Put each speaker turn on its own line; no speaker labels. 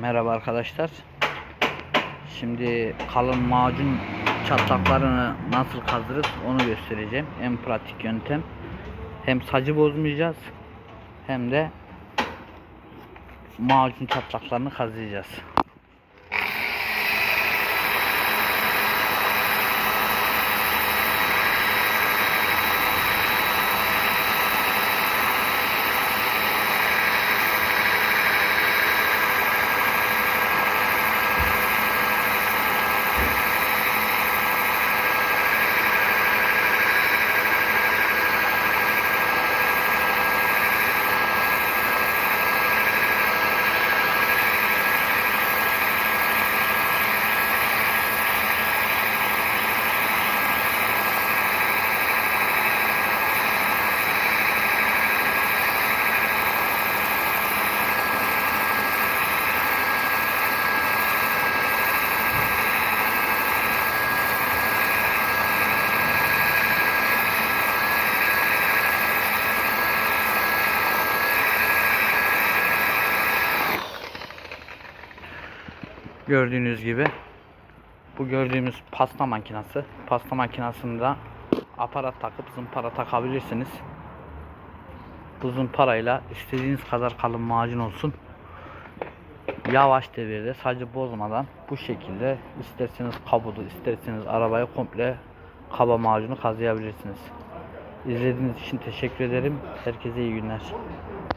Merhaba arkadaşlar. Şimdi kalın macun çatlaklarını nasıl kazdırırız onu göstereceğim. En pratik yöntem. Hem sacı bozmayacağız hem de macun çatlaklarını kazıyacağız. Gördüğünüz gibi bu gördüğümüz pasta makinesi. Pasta makinesinde aparat takıp zımpara takabilirsiniz. Bu zımparayla istediğiniz kadar kalın macun olsun. Yavaş devirde sadece bozmadan bu şekilde isterseniz kabudu isterseniz arabayı komple kaba macunu kazıyabilirsiniz. İzlediğiniz için teşekkür ederim. Herkese iyi günler.